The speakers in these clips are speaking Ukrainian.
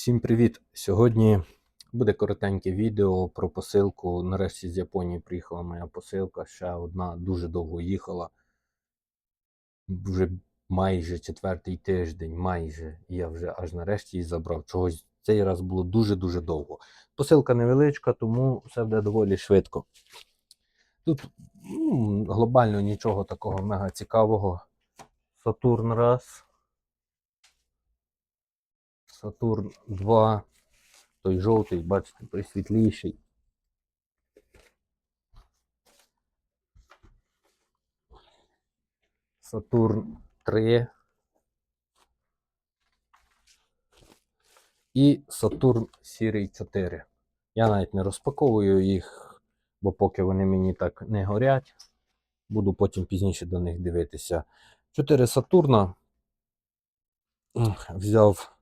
Всім привіт! Сьогодні буде коротеньке відео про посилку. Нарешті з Японії приїхала моя посилка. Ще одна дуже довго їхала. Вже майже четвертий тиждень, майже. Я вже аж нарешті її забрав. Чогось цей раз було дуже-дуже довго. Посилка невеличка, тому все буде доволі швидко. Тут ну, глобально нічого такого мега цікавого. Сатурн раз. Сатурн 2. Той жовтий, бачите, той світліший. Сатурн 3. І Сатурн Сірий 4. Я навіть не розпаковую їх, бо поки вони мені так не горять. Буду потім пізніше до них дивитися. 4 Сатурна. Взяв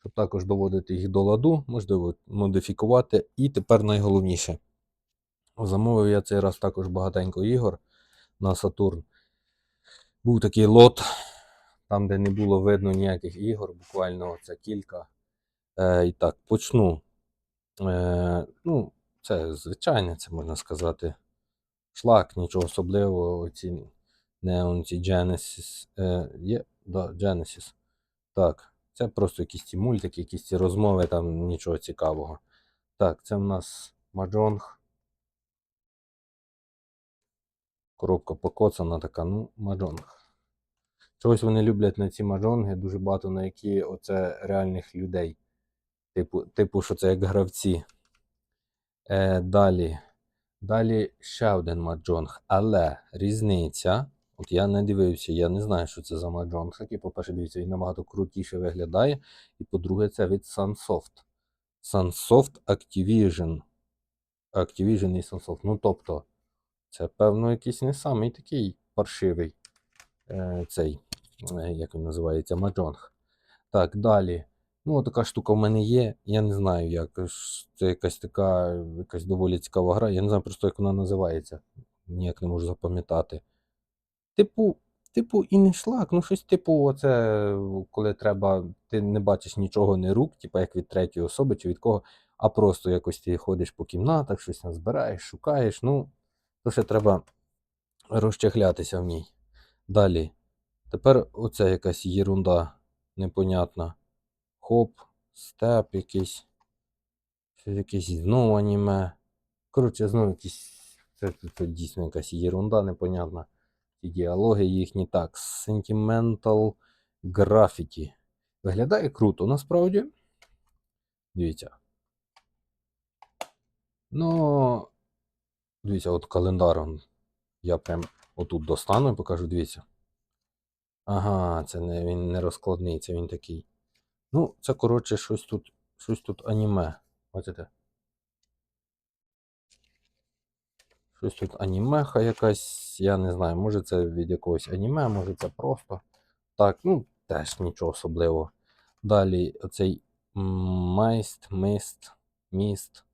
щоб також доводити їх до ладу, можливо, модифікувати. І тепер найголовніше. Замовив я цей раз також багатенько ігор на Сатурн. Був такий лот, там, де не було видно ніяких ігор, буквально це кілька. Е, і так, почну. Е, ну, це звичайне, це можна сказати. Шлак, нічого особливого. Оці Neon, ці Genesis. Е, є, да, Genesis. Так. Це просто якісь мультики, якісь розмови, там нічого цікавого. Так, це в нас Маджонг. Коробка покоцана така, ну, Маджонг. Чогось вони люблять на ці маджонги, дуже багато на які оце реальних людей. Типу, типу що це як гравці. Е, Далі. Далі ще один маджонг. Але різниця. От я не дивився, я не знаю, що це за маджонг. Такий, по-перше, дивіться, він набагато крутіше виглядає. І по-друге, це від Sunsoft. Sunsoft Activision. Activision і Sunsoft. Ну, тобто, це, певно, якийсь не самий такий паршивий е, цей, е, як він називається, маджонг. Так, далі. Ну, така штука в мене є. Я не знаю, як. Це якась така, якась доволі цікава гра. Я не знаю просто, як вона називається. Ніяк не можу запам'ятати. Типу, типу, і ну щось типу, оце, коли треба, ти не бачиш нічого, не рук, типу як від третьої особи чи від кого, а просто якось ти ходиш по кімнатах, щось там збираєш, шукаєш. Ну, то ще треба розчехлятися в ній. Далі. Тепер оце якась єрунда непонятна. Хоп, степ якийсь. Щось знову аніме. Коротше, знову якісь. Це, це, це дійсно якась єрунда непонятна. Ті діалоги їхні так. Sentimental Graffiti. Виглядає круто, насправді. Дивіться. Ну. Дивіться, от календар. Я прям отут достану і покажу, дивіться. Ага, це не він не розкладний, це він такий. Ну, це, коротше, щось тут, щось тут аніме. Бачите? Щось тут анімеха якась, я не знаю, може це від якогось аніме, може це просто. Так, ну, теж нічого особливого. Далі оцей майст, мист, міст.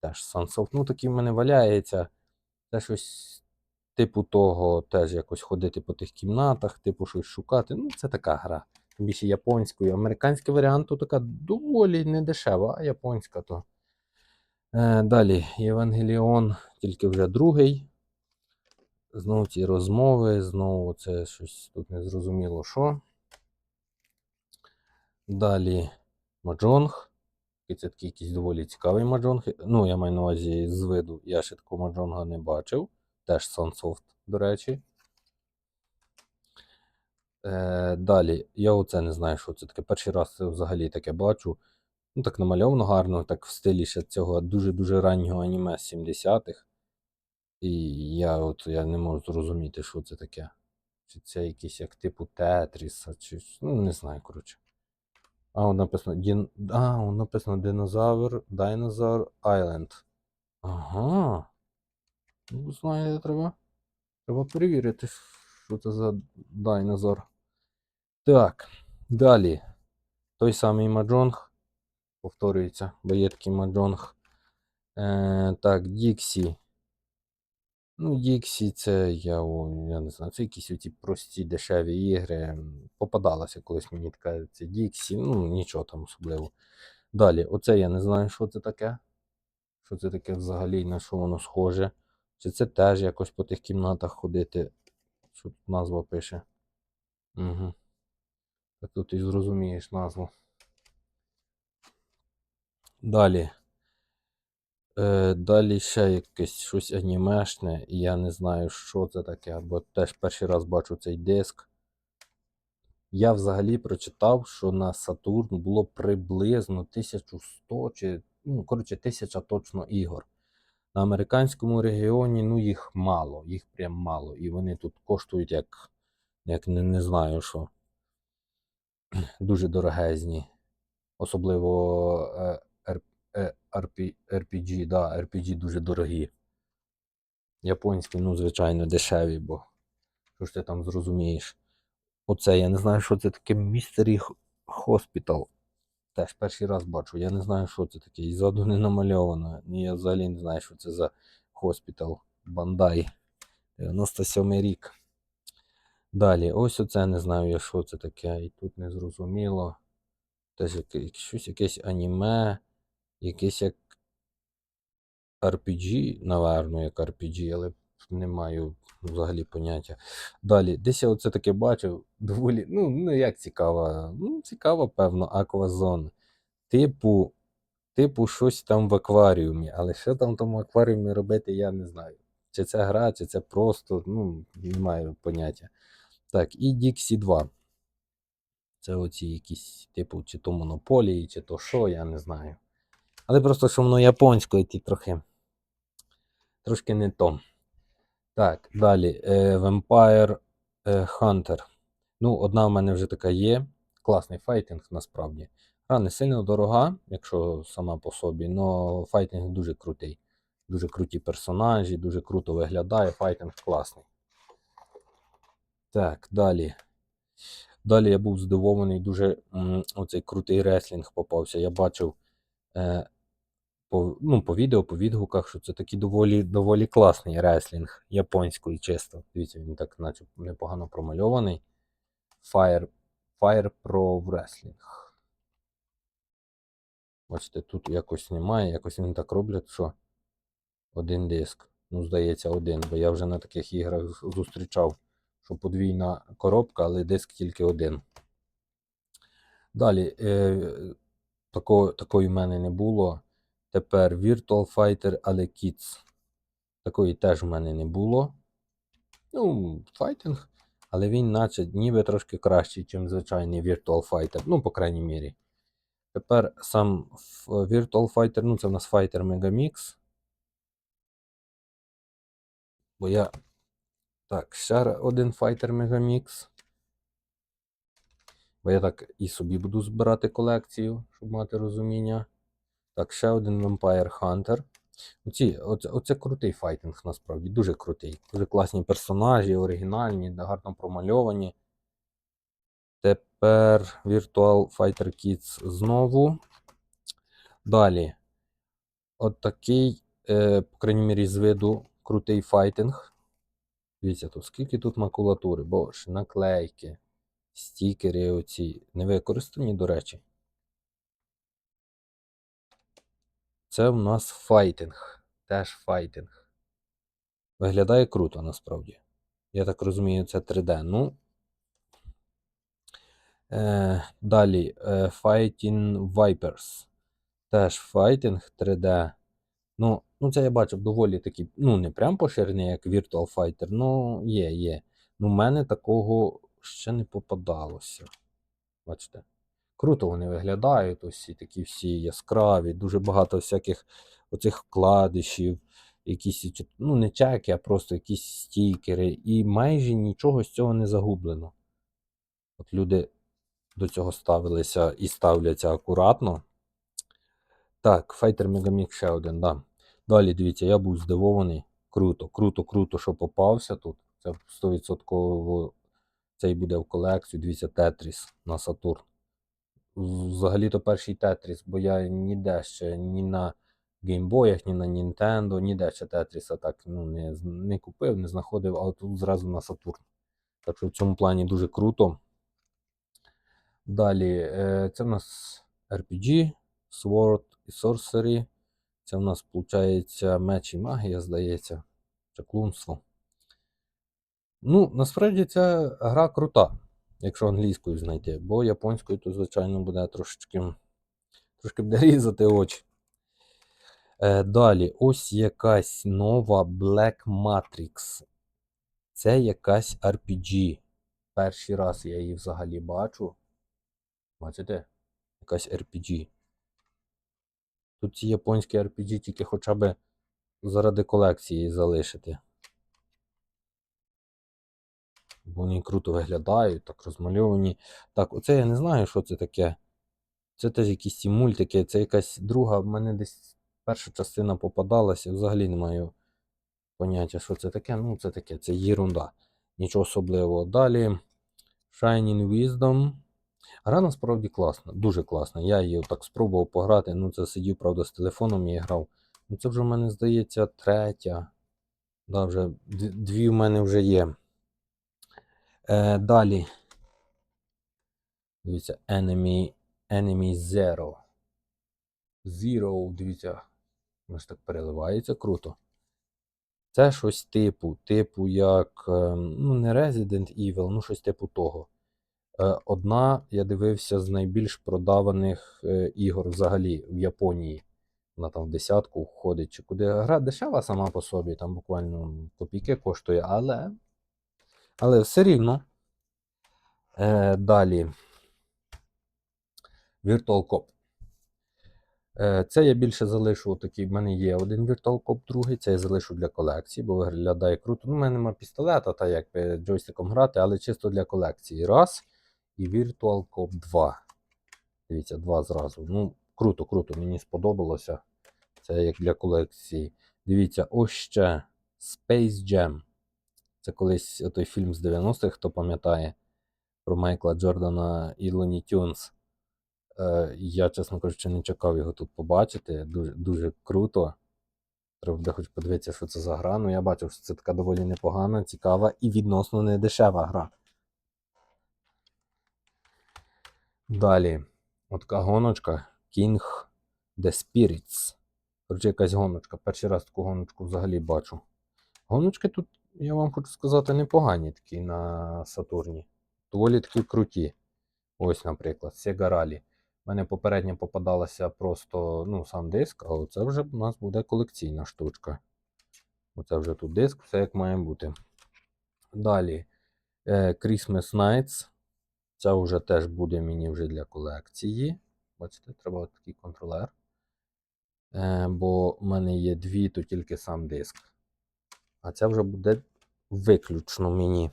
Теж Sunsoft. Ну, такий в мене валяється. Це щось типу того, теж якось ходити по тих кімнатах, типу щось шукати. Ну, це така гра. Більше японською. Американський варіант то така доволі не дешева, а японська то. Е, далі Євангеліон, тільки вже другий. Знову ці розмови, знову це щось тут незрозуміло що. Далі Маджонг. І це такий якийсь доволі цікавий маджонг. Ну, я маю на увазі з виду. Я ще такого маджонга не бачив. Теж Sunsoft, до речі. Е, далі, я оце не знаю, що це таке. Перший раз це взагалі таке бачу. Ну, так намальовано гарно, так в стилі ще цього дуже-дуже раннього аніме 70-х. І я от я не можу зрозуміти, що це таке. Чи це якийсь як типу Тетріса, чи. Ну, не знаю, коротше. А, от написано Дін... А, от написано Динозавр, Dinosaur Island. Ага. Ну, знаєте, треба. Треба перевірити, що це за динозавр. Так, далі. Той самий Маджонг. Повторюється, такий Маджонг. Е, так, Діксі. Ну, Діксі, це я, я не знаю, це якісь оці прості дешеві ігри. Попадалася колись мені така це Діксі, ну нічого там особливо. Далі, оце я не знаю, що це таке. Що це таке взагалі, на що воно схоже. Чи це теж якось по тих кімнатах ходити? Що тут назва пише? Угу. Так тут і зрозумієш назву. Далі. Е, далі ще якесь щось анімешне, і я не знаю, що це таке, бо теж перший раз бачу цей диск. Я взагалі прочитав, що на Сатурн було приблизно 1100 чи, ну, коротше, 1000 точно ігор. На американському регіоні ну, їх мало, їх прям мало. І вони тут коштують як, як не, не знаю що. Дуже дорогезні. Особливо Р- е, RP, RPG, да, RPG дуже дорогі. Японські, ну, звичайно, дешеві, бо що ж ти там зрозумієш. Оце я не знаю, що це таке Mystery Hospital. Теж перший раз бачу. Я не знаю, що це таке. І ззаду не намальовано. Ні, я взагалі не знаю, що це за хоспітал. Бандай. 97 рік. Далі, ось оце не знаю я, що це таке. І тут не зрозуміло. Теж щось якесь аніме, якесь як RPG, наверно, як RPG, але не маю взагалі поняття. Далі, десь я оце таке бачив, доволі, ну, ну як цікава, ну, цікава, певно, аквазон. Типу, типу, щось там в акваріумі, але що там в тому акваріумі робити, я не знаю. Чи це гра, чи це просто, ну, не маю поняття. Так, і Dixie 2. Це оці якісь, типу, чи то монополії, чи то що, я не знаю. Але просто, що воно японською, ті трохи. Трошки не то. Так, далі. Е, Vampire е, Hunter. Ну, одна в мене вже така є. Класний файтинг насправді. Гра не сильно дорога, якщо сама по собі, але файтинг дуже крутий. Дуже круті персонажі, дуже круто виглядає, файтинг класний. Так, далі. Далі я був здивований, дуже м, оцей крутий реслінг попався. Я бачив е, по, ну, по відео, по відгуках, що це такий доволі, доволі класний реслінг японської чисто. Дивіться, він так наче непогано промальований. Fire, Fire Pro Wrestling. Бачите, тут якось немає, якось вони так роблять, що один диск. Ну, здається, один, бо я вже на таких іграх зустрічав, що подвійна коробка, але диск тільки один. Далі, е, такого, такої в мене не було. Тепер Virtual Fighter, але Kids. Такої теж в мене не було. Ну, файтинг, але він наче ніби трошки кращий, ніж звичайний Virtual Fighter. Ну, по крайній мірі. Тепер сам Virtual Fighter, ну це в нас Fighter Megamix. Бо я. Так, ще один Fighter Megamix. Бо я так і собі буду збирати колекцію, щоб мати розуміння. Так, ще один Vampire Hunter. Оці, оце, оце крутий файтинг насправді, дуже крутий. Дуже класні персонажі, оригінальні, гарно промальовані. Тепер Virtual Fighter Kids знову. Далі. От такий, е, по крайній мірі, з виду крутий файтинг. Дивіться, тут скільки тут макулатури, боже, наклейки, стікери оці. Не використані, до речі. Це в нас файтинг. Теж файтинг. Виглядає круто насправді. Я так розумію, це 3D. Ну. Е, далі. Е, Fighting Vipers. Теж файтинг 3D. Ну, ну, це я бачив доволі такий, ну, не прям поширений, як Virtual Fighter, ну, є, є. Ну, в мене такого ще не попадалося. Бачите? Круто вони виглядають, ось і такі всі яскраві, дуже багато всяких оцих вкладишів, якісь, ну, не чеки, а просто якісь стікери. І майже нічого з цього не загублено. От люди до цього ставилися і ставляться акуратно. Так, Fighter Megamix ще один, да. Далі, дивіться, я був здивований. Круто, круто, круто, що попався тут. Це 100% цей буде в колекцію. Дивіться, Тетріс на Сатурн. Взагалі-то перший Тетріс, бо я ніде ще ні на геймбоях, ні на Nintendo, ніде ще Тетріса так ну, не, не купив, не знаходив, а тут зразу на Сатурн. Так що в цьому плані дуже круто. Далі, е, це в нас RPG. Sword і Sorcery. Це в нас виходить меч і магія, здається. Чаклунство. Ну, насправді ця гра крута, якщо англійською знайти, бо японською, то, звичайно, буде трошечки, трошки буде різати очі. Е, далі, ось якась нова Black Matrix. Це якась RPG. Перший раз я її взагалі бачу. Бачите? Якась RPG. Тут ці японські RPG тільки хоча б заради колекції залишити. Бо вони круто виглядають, так розмальовані. Так, оце я не знаю, що це таке. Це теж якісь ці мультики, це якась друга, в мене десь перша частина попадалася, взагалі не маю поняття, що це таке. Ну, це таке, це єрунда. Нічого особливого. Далі. Shining Wisdom. Гра насправді класна, дуже класна. Я її так спробував пограти. Ну, це сидів, правда, з телефоном і грав. Ну, це вже в мене здається третя. Да, вже дві, в мене вже є. Е, далі. Дивіться, Enemy, Enemy Zero. Zero, дивіться, воно ж так переливається круто. Це щось типу, типу, як, е, ну, не Resident Evil, ну щось типу того. Е, Одна, я дивився, з найбільш продаваних е, ігор взагалі в Японії. Вона там в десятку входить, чи куди. Гра дешева сама по собі, там буквально копійки коштує, але. Але все рівно. Е, далі. Virtual Cop. Е, Це я більше залишу такий. В мене є один Virtual Cop, другий. Це я залишу для колекції, бо виглядає круто. Ну, в мене немає пістолета, та як джойстиком грати, але чисто для колекції. Раз. І Virtual Cop 2. Дивіться, два зразу. Ну, круто, круто, мені сподобалося. Це як для колекції. Дивіться, ось ще Space Jam. Це колись той фільм з 90-х, хто пам'ятає про Майкла Джордана і Луні Тюнс. Е, я, чесно кажучи, не чекав його тут побачити. Дуже, дуже круто. Треба буде хоч подивитися, що це за гра. Ну, я бачив, що це така доволі непогана, цікава і відносно не дешева гра. Далі. От така гоночка King The Spirits. Коротше, якась гоночка. Перший раз таку гоночку взагалі бачу. Гоночки тут, я вам хочу сказати, непогані такі на Сатурні. Доволі такі круті. Ось, наприклад, Sega У мене попередньо попадалася просто ну, сам диск, а оце вже в нас буде колекційна штучка. Оце вже тут диск, все як має бути. Далі е, Christmas Nights. Це вже теж буде мені вже для колекції. Бачите, треба такий контролер. Е, бо в мене є дві, то тільки сам диск. А це вже буде виключно мені.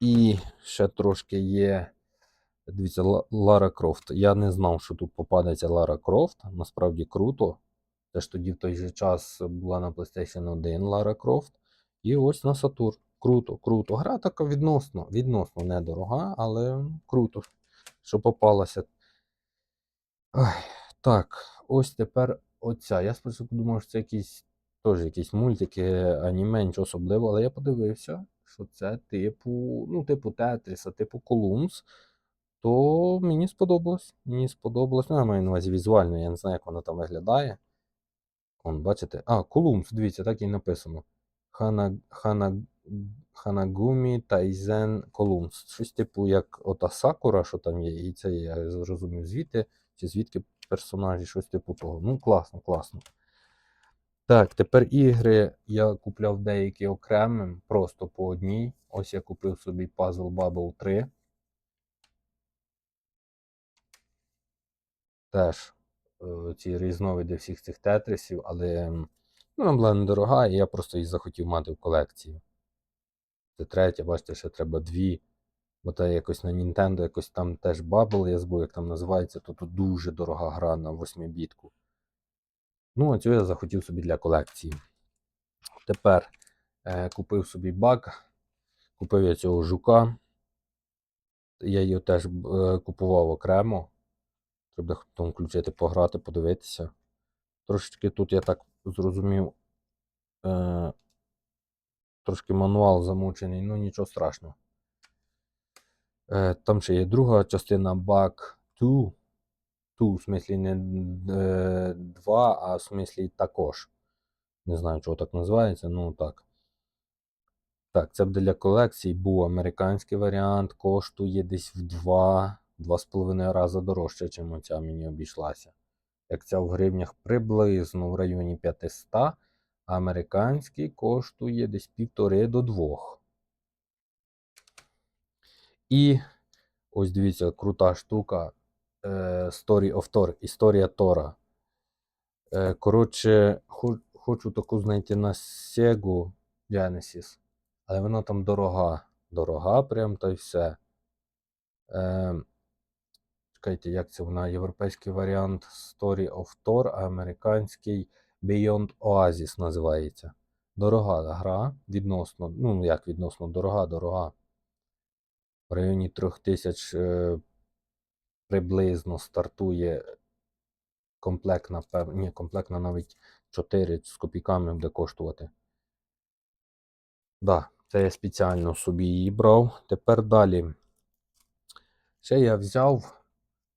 І ще трошки є. Дивіться, Лара Крофт. Я не знав, що тут попадеться Лара Крофт. Насправді круто. Теж тоді в той же час була на PlayStation 1 Лара Крофт. І ось на Saturn. Круто, круто. Гра така відносно, відносно недорога, але круто, що попалася. Ой, так, ось тепер оця. Я спочатку думав, що це якісь теж якісь мультики, аніме, нічого особливого, але я подивився, що це типу, ну, типу Тетріса, типу Колумс. То мені сподобалось. Мені сподобалось. Ну, я маю на увазі візуально, я не знаю, як вона там виглядає. Вон, бачите? А, Колумс, дивіться, так і написано. Хана, Хана, Ханагумі Тайзен Колумс. Щось типу, як ота Сакура, що там є, і це я зрозумів звідти, чи звідки персонажі, щось типу того. Ну, класно, класно. Так, тепер ігри я купляв деякі окремим, просто по одній. Ось я купив собі Puzzle Bubble 3. Теж е, ці різновиди всіх цих тетрисів, але вона була недорога, і я просто її захотів мати в колекції. Це третя, бачите, ще треба дві. Бо та якось на Nintendo, якось там теж Bubble, я забув, як там називається, то тут дуже дорога гра на 8-бітку. Ну, а цю я захотів собі для колекції. Тепер е, купив собі баг, купив я цього жука. Я його теж е, купував окремо. Треба там включити, пограти, подивитися. Трошечки тут я так зрозумів. Е, трошки мануал замучений, ну нічого страшного. Е, там ще є друга частина Back 2. 2, в смислі не 2, а в смислі також. Не знаю, чого так називається, ну так. Так, це буде для колекції. Був американський варіант, коштує десь в 2 2,5 рази дорожче, ніж оця мені обійшлася. Як ця в гривнях приблизно в районі 500, а американський коштує десь 1,5 до 2. І ось дивіться, крута штука. Е, Story of Thor, Історія Тора. Е, Коротше, хочу таку знайти на Sega Genesis, але вона там дорога. Дорога прям та й все. Е, чекайте, як це вона? Європейський варіант Story of Thor, а американський Beyond Oasis називається. Дорога гра відносно, ну як відносно, дорога, дорога. В районі 3000 е, приблизно стартує комплектна, ні, комплектна навіть 4 з копійками буде коштувати. Да, це я спеціально собі її брав. Тепер далі. Ще я взяв.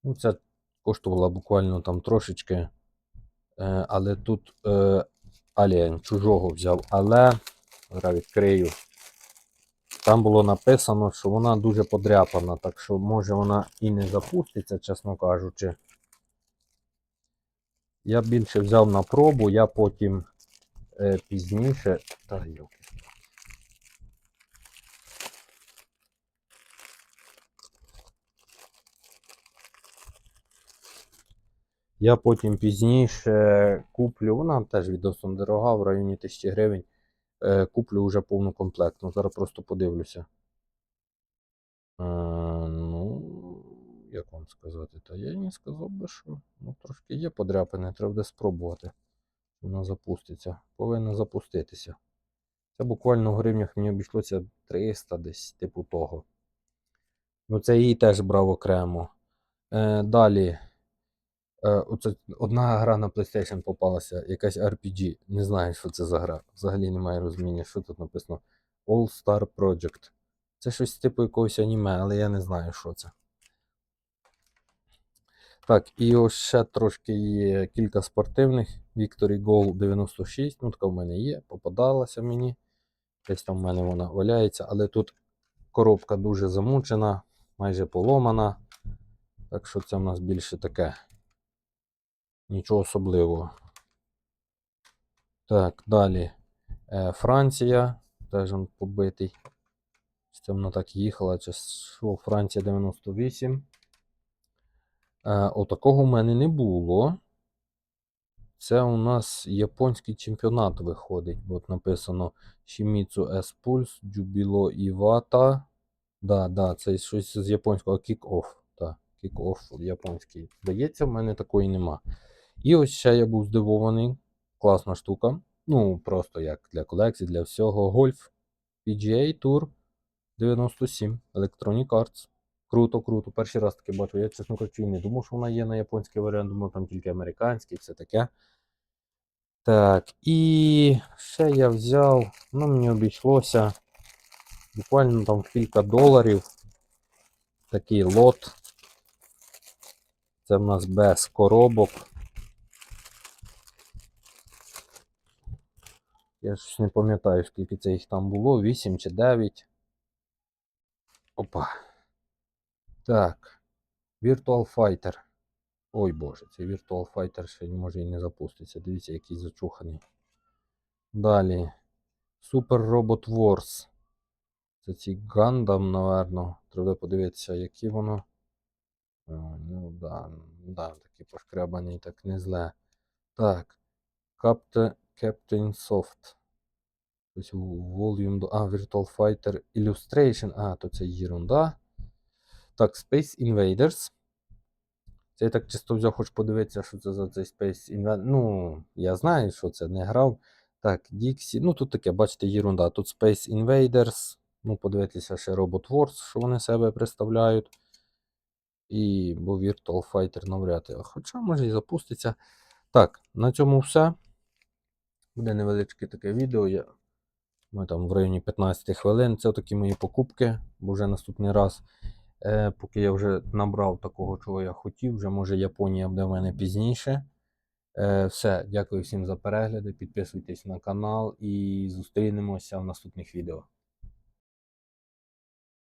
Ну, це коштувало буквально там трошечки. Е, але тут е, Alien чужого взяв. Але зараз відкрию. Там було написано, що вона дуже подряпана, так що може вона і не запуститься, чесно кажучи. Я більше взяв на пробу, я потім е, пізніше. Та йоки. Я потім пізніше куплю, вона теж відносно дорога, в районі 1000 гривень. Е, куплю вже повну комплектну. Зараз просто подивлюся. Е, ну, як вам сказати, та я не сказав би, що ну, трошки є подряпини, треба буде спробувати. Вона запуститься. Повинна запуститися. Це буквально в гривнях мені обійшлося 300 десь, типу того. Ну, це її теж брав окремо. Е, далі. Е, оце одна гра на PlayStation попалася, якась RPG. Не знаю, що це за гра. Взагалі немає розуміння, що тут написано. All Star Project. Це щось типу якогось аніме, але я не знаю, що це. Так, і ось ще трошки є кілька спортивних. Victory Goal 96. Ну, така в мене є, попадалася мені. Десь там в мене вона валяється, але тут коробка дуже замучена, майже поломана. Так що це в нас більше таке. Нічого особливого. Так, далі. Е, Франція. Теж він побитий. Це вона так їхала. Чи? Франція 98. Е, отакого в мене не було. Це у нас японський чемпіонат виходить. От написано Shimizu S Pulse, Jubilo Iwata. Да, да, це щось з японського kick-off. Так, kick-off японський. Здається, в мене такої нема. І ось ще я був здивований. Класна штука. Ну, просто як для колекції, для всього. Гольф PGA Tour 97 Electronic Arts. Круто, круто. Перший раз таке бачу. Я, чесно кажучи, і не думав, що вона є на японський варіант, думав, там тільки американський, все таке. Так, і ще я взяв, ну мені обійшлося буквально там кілька доларів. Такий лот. Це в нас без коробок. Я ж не пам'ятаю, скільки це їх там було, 8 чи 9. Опа. Так. Virtual Fighter. Ой боже, цей Virtual Fighter ще може і не запуститься. Дивіться, який зачуханий. Далі. Super Robot Wars. Це ці Gundam, напевно. Треба подивитися, які воно. Ну да, да, такі пошкрябані, так не зле. Так. Captain Soft. Ось Volume. А, Virtual Fighter Illustration. А, то це ерунда. Так, Space Invaders. Це я так чисто взяв, хочу подивитися, що це за цей Space Invaders. Ну, я знаю, що це не грав. Так, Dixie. Ну, тут таке, бачите, ерунда. Тут Space Invaders. Ну, подивитися ще Robot Wars, що вони себе представляють. І бо Virtual Fighter навряд. Хоча може і запуститься. Так, на цьому все. Буде невеличке таке відео. Я... Ми там в районі 15 хвилин. Це такі мої покупки, бо вже наступний раз. Е, поки я вже набрав такого, чого я хотів, вже може Японія буде в мене пізніше. Е, все, дякую всім за перегляди. Підписуйтесь на канал і зустрінемося в наступних відео.